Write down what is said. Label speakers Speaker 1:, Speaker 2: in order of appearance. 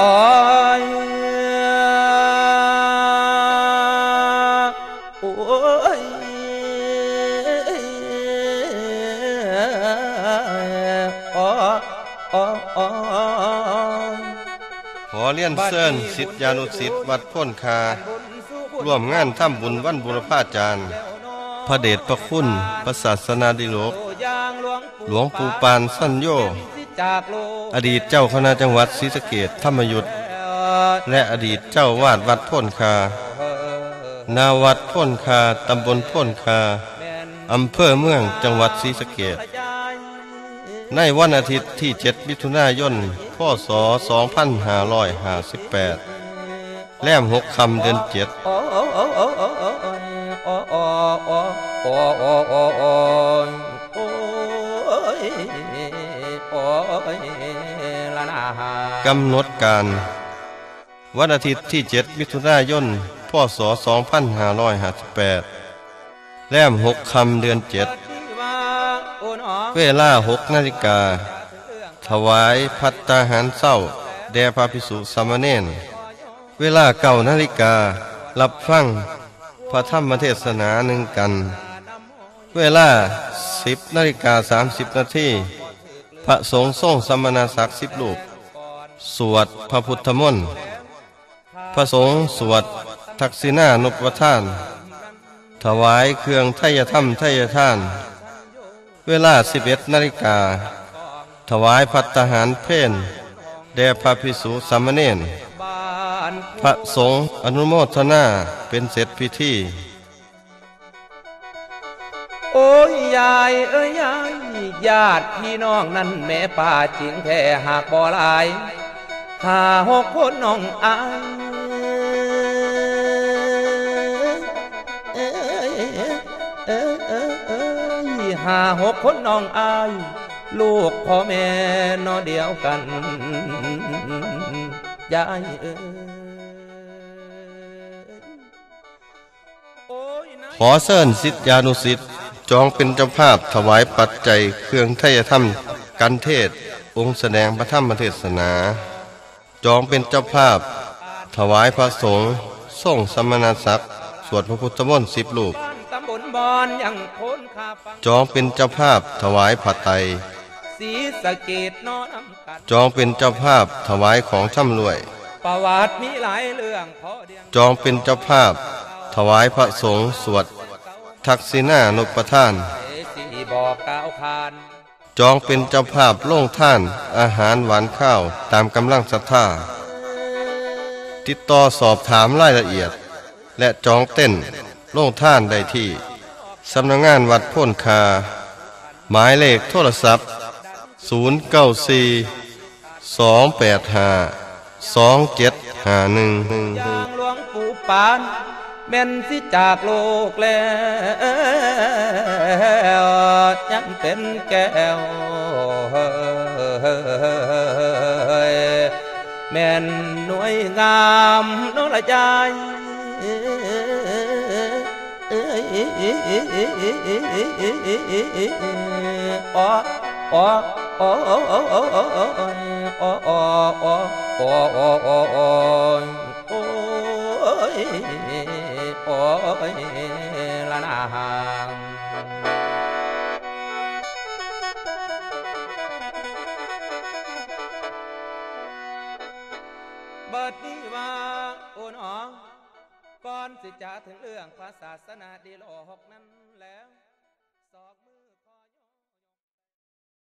Speaker 1: อ้ย
Speaker 2: ขอเลี่ยนเสินสิทธยานุสิทธิ์วัดพ้นคา ร่วมงานถ้ำบุญวันบุรพาจารย์ พระเดชพระคุณพระศาสนาดิโลก หลวงปู่ปานสั้นโย
Speaker 1: จากโลก
Speaker 2: อดีตเจ้าคณะจังหวัดศรีสะเกษธรรมยุทธและอดีตเจ้าวาดวัดพ้นคา นาวัดพ้นคา ตำบลพ้นคา อำเภอเมืองจังหวัดศรีสะเกษในวันอาทิตย์ที่ 7 มิถุนายน พศ 2558 แล่มหกคำเดือนเจ็ด
Speaker 1: โอ้ กำ
Speaker 2: หนดการ วันอาทิตย์ที่ 7 มิถุนายนพศ2558แรมหกคำเดือนเจ็ดเวลาหกนาฬิกา ถวายพัตตาหารเศร้า แด่พระภิกษุสามเณรเวลาเก่านาฬิกา รับฟังพระธรรมเทศนาหนึ่งกัน เวลาสิบนาฬิกาสามสิบนาทีพระสงฆ์ทรงสมณศักดิ์สิบรูปสวดพระพุทธมนต์พระสงฆ์สวดทักษิณานุปทาน ถวายเครื่องไทยธรรมไทยทาน เวลาสิบเอ็ดนาฬิกา ถวายพัตหารเพนแด่พระภิกษุสามเณรพระสงฆ์อนุโมทนาเป็นเสร็จพิธี
Speaker 1: โอ้ยยายเอ้ยยายญาติพี่น้องนั่นแม่ป่าจริงแท้หากบ่หลายห้าหกคนน้องอายเอ้ยเอ้ยเอ้ยเอ้ยห้าหกคนน้องอาย ลูกพ่อแม่นอเดียวกันยายเอ้ย
Speaker 2: ขอเชิญสิทธิานุสิทธิ จองเป็นเจ้าภาพถวายปัจจัยเครื่องไทยธรรมกันเทศองค์แสดงพระธรรมเทศนา จองเป็นเจ้าภาพ ถวายพระสงฆ์ส่งสมณศักดิ์สวดพระพุทธมนต์สิบลูกจองเป็นเจ้าภาพถวายผัดไตร
Speaker 1: สีสะเกตนอนำกัน
Speaker 2: จองเป็นเจ้าภาพถวายของช่ำรวย
Speaker 1: ประวัติมีหลายเรื่อง
Speaker 2: จองเป็นเจ้าภาพ ถวายพระสงฆ์สวด ทักษิณานุปทาน
Speaker 1: เอสีบอกกล่าวคาน
Speaker 2: จองเป็นเจ้าภาพโล่งท่าน อาหารหวานข้าวตามกำลังศรัทธา ติดต่อสอบถามรายละเอียด และจองเต้นโล่งท่านได้ที่สำนักงานวัดโพ้นคา หมายเลขโทรศัพท์ 0 9 4
Speaker 1: แม่นสิจากโลกแล้วยังเป็นแก้วแม่นหน่วยงามโนละใจอ๋ออ๋ออ๋ออ๋ออ๋ออ๋ออ๋ออ๋ออ๋ออ๋ออ๋ออ๋ออ๋ออ๋อ โอ้ยละนางบัดนี้ว่าโอ้หนอก่อนสิจะถึงเรื่องพระศาสนาดีโลกนั้นแล้ว